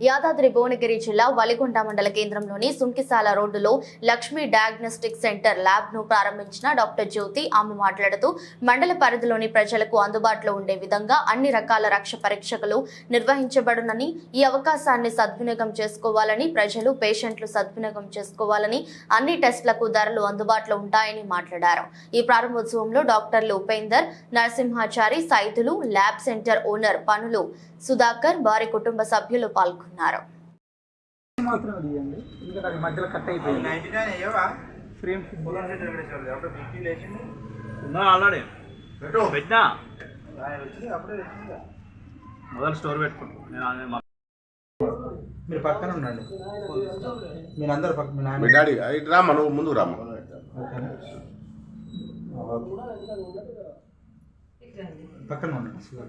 యాదాద్రి భువనగిరి జిల్లా వలిగొండ మండల కేంద్రంలోని సుంకిసాల రోడ్డులో లక్ష్మీ డయాగ్నోస్టిక్ సెంటర్ ల్యాబ్ను ప్రారంభించిన డాక్టర్ జ్యోతి ఆమె మాట్లాడుతూ మండల పరిధిలోని ప్రజలకు అందుబాటులో ఉండే విధంగా అన్ని రకాల రక్ష పరీక్షలు నిర్వహించబడునని ఈ అవకాశాన్ని సద్వినియోగం చేసుకోవాలని ప్రజలు పేషెంట్లు సద్వినియోగం చేసుకోవాలని అన్ని టెస్టులకు ధరలు అందుబాటులో ఉంటాయని మాట్లాడారు. ఈ ప్రారంభోత్సవంలో డాక్టర్లు Upender Narasimhachari Saithulu lab centre owner పనులు సుధాకర్ వారి కుటుంబ సభ్యులు పాల్గొన్నారు మాత్రం తీయండి. ఎందుకంటే అది మధ్యలో కట్ అయిపోయింది. ఫ్రేమ్ ఉన్నా ఆల్రెడీ. పెట్టినా? మొదలు స్టోర్ పెట్టుకుంటాం. నేను అదే మా- మీరు పక్కన ఉండండి. మీరు అందరు పక్క మీ డాడీ ఇటు రామ్మా నువ్వు ముందుకు రామ్మా? పక్కన ఉండండి.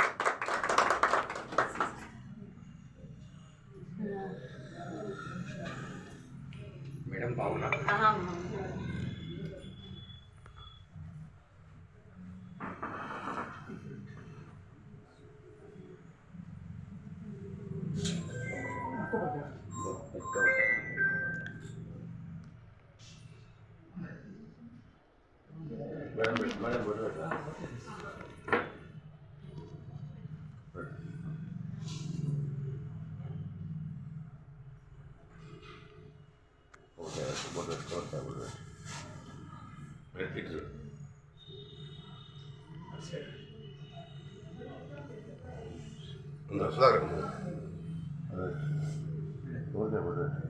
Да, сюда. Вот это, вот это.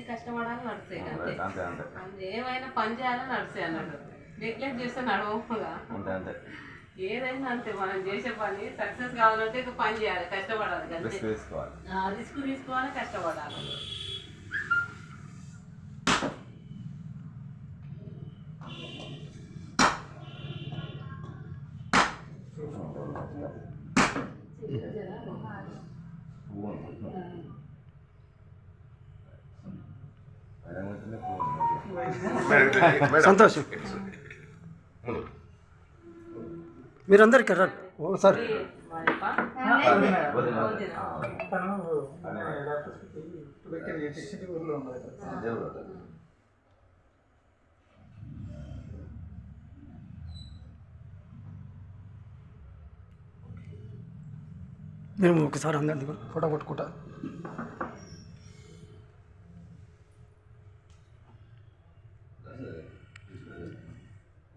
అన్ని కష్టపడాలని నడుస్తాయి అంతే ఏమైనా పని చేయాలని నడుస్తాయి అన్నట్టు. నెగ్లెక్ట్ చేస్తే అంతే అంతే. ఏదైనా అంతే మనం చేసే పని సక్సెస్ కావాలంటే ఇక పని చేయాలి కష్టపడాలి అంతే. రిస్క్ తీసుకోవాలి రిస్క్ తీసుకోవాలి కష్టపడాలి. సంతోషం. ముందు మీరందరు ఇక్కడ రండి. ఓసారి మరి దగ్గర మేము ఒకసారి అందరినీ ఫోటో పట్టుకుంటా మా లోపల సార్ రండి సార్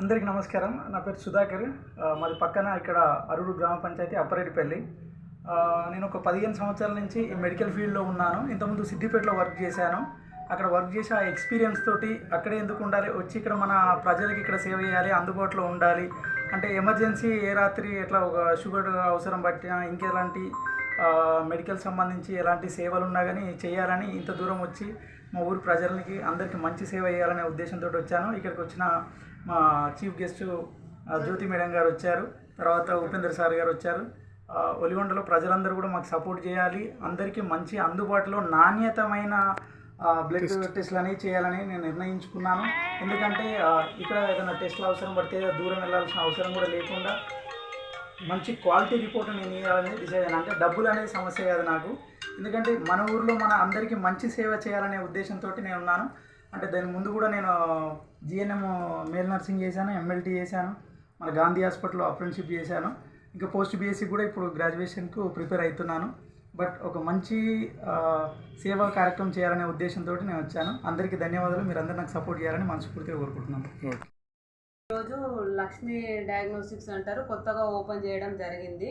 అందరికీ నమస్కారం. నా పేరు సుధాకర్. మరి పక్కన ఇక్కడ అరుడు గ్రామ పంచాయతీ అప్పరెడ్డిపల్లి. నేను ఒక పదిహేను సంవత్సరాల నుంచి ఈ మెడికల్ ఫీల్డ్లో ఉన్నాను. ఇంతకుముందు సిద్దిపేటలో వర్క్ చేశాను. అక్కడ వర్క్ చేసి ఆ ఎక్స్పీరియన్స్ తోటి అక్కడే ఎందుకు ఉండాలి వచ్చి ఇక్కడ మన ప్రజలకి ఇక్కడ సేవ చేయాలి అందుబాటులో ఉండాలి అంటే ఎమర్జెన్సీ ఏ రాత్రి ఎట్లా ఒక షుగర్ అవసరం పట్టినా ఇంకెలాంటి మెడికల్ సంబంధించి ఎలాంటి సేవలు ఉన్నా కానీ చేయాలని ఇంత దూరం వచ్చి మా ఊరు ప్రజలకి అందరికీ మంచి సేవ చేయాలనే ఉద్దేశంతో వచ్చాను. ఇక్కడికి వచ్చిన మా చీఫ్ గెస్ట్ జ్యోతి మేడం గారు వచ్చారు. తర్వాత ఉపేందర్ సార్ గారు వచ్చారు. ఒలిగొండలో ప్రజలందరూ కూడా మాకు సపోర్ట్ చేయాలి. అందరికీ మంచి అందుబాటులో నాణ్యతమైన బ్లడ్ టెస్ట్లు అనేవి చేయాలని నేను నిర్ణయించుకున్నాను. ఎందుకంటే ఇక్కడ ఏదైనా టెస్ట్లు అవసరం పడితే దూరం వెళ్ళాల్సిన అవసరం కూడా లేకుండా మంచి క్వాలిటీ రిపోర్ట్ నేను ఇవ్వాలని డిసైడ్ అయ్యాను అంటే డబ్బులు అనేది సమస్య కాదు నాకు. ఎందుకంటే మన ఊర్లో మన అందరికీ మంచి సేవ చేయాలనే ఉద్దేశంతో నేను ఉన్నాను అంటే దాని ముందు కూడా నేను జిఎన్ఎం మేల్ నర్సింగ్ చేశాను ఎంఎల్టీ చేశాను మన గాంధీ హాస్పిటల్లో అప్రెంటిషిప్ చేశాను. ఇంకా పోస్ట్ బీఎస్సీ కూడా ఇప్పుడు గ్రాడ్యుయేషన్కు ప్రిపేర్ అవుతున్నాను. బట్ ఒక మంచి సేవా కార్యక్రమం చేయాలనే ఉద్దేశంతో నేను వచ్చాను. అందరికీ ధన్యవాదాలు. మీరు అందరూ నాకు సపోర్ట్ చేయాలని మనస్ఫూర్తిగా కోరుకుంటున్నాను. ఈరోజు లక్ష్మీ డయాగ్నోస్టిక్స్ అంటారు. కొత్తగా ఓపెన్ చేయడం జరిగింది.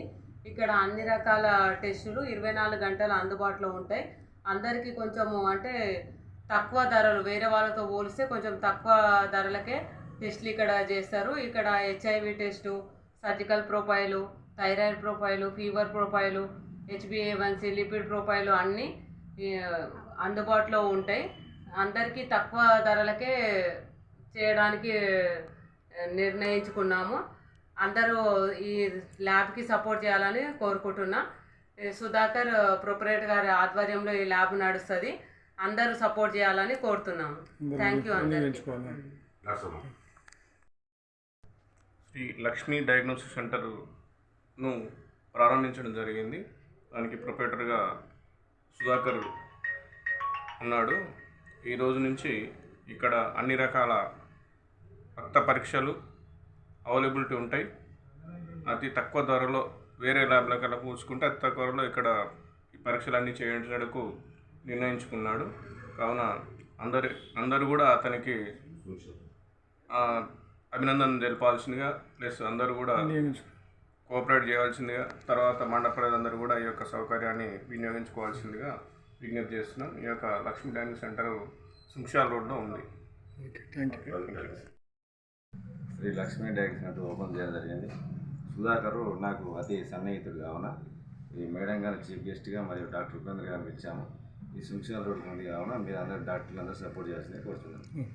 ఇక్కడ అన్ని రకాల టెస్టులు ఇరవై నాలుగు గంటలు అందుబాటులో ఉంటాయి. అందరికీ కొంచెము అంటే తక్కువ ధరలు వేరే వాళ్ళతో పోలిస్తే కొంచెం తక్కువ ధరలకే టెస్ట్లు ఇక్కడ చేస్తారు. ఇక్కడ HIV test surgical profile thyroid profile fever profile హెచ్బిఏవన్సీ lipid profile అన్నీ అందుబాటులో ఉంటాయి. అందరికీ తక్కువ ధరలకే చేయడానికి నిర్ణయించుకున్నాము. అందరూ ఈ ల్యాబ్కి సపోర్ట్ చేయాలని కోరుకుంటున్నా. సుధాకర్ ప్రొపరేటర్ గారి ఆధ్వర్యంలో ఈ ల్యాబ్ నడుస్తుంది. అందరూ సపోర్ట్ చేయాలని కోరుతున్నాము. థ్యాంక్ యూ అందరికీ. శ్రీ లక్ష్మీ డయాగ్నోసిస్ సెంటర్ను ప్రారంభించడం జరిగింది. దానికి ప్రొపరేటర్గా సుధాకర్ ఉన్నాడు. ఈ రోజు నుంచి ఇక్కడ అన్ని రకాల రక్త పరీక్షలు అవైలబిలిటీ ఉంటాయి. అతి తక్కువ ధరలో వేరే ల్యాబ్ల కల్లా పూసుకుంటే అతి తక్కువ ధరలో ఇక్కడ ఈ పరీక్షలన్నీ చేయించడానికి నిర్ణయించుకున్నాడు. కావున అందరి అందరూ కూడా అతనికి ఆ, అభినందన తెలపాల్సిందిగా ప్లస్ అందరూ కూడా కోఆపరేట్ చేయాల్సిందిగా తర్వాత మండల ప్రజలందరూ కూడా ఈ యొక్క సౌకర్యాన్ని వినియోగించుకోవాల్సిందిగా విజ్ఞప్తి చేస్తున్నాం. ఈ యొక్క లక్ష్మీ డైనింగ్ సెంటర్ సుంక్షాల్ రోడ్లో ఉంది. Okay thank you Shri Lakshmi dairy centre open చేయడం జరిగింది. సుధాకరు నాకు అతి సన్నిహితుడు కావున ఈ మేడం గారిని చీఫ్ గెస్ట్గా మరియు డాక్టర్ ఉపేంద్ర గారిని పిలిచాము. ఈ సుంక్షాల రోడ్డు ఉంది కావున మీరు అందరు డాక్టర్లు అందరూ సపోర్ట్ చేయాల్సిందే కోరుతున్నాను hmm.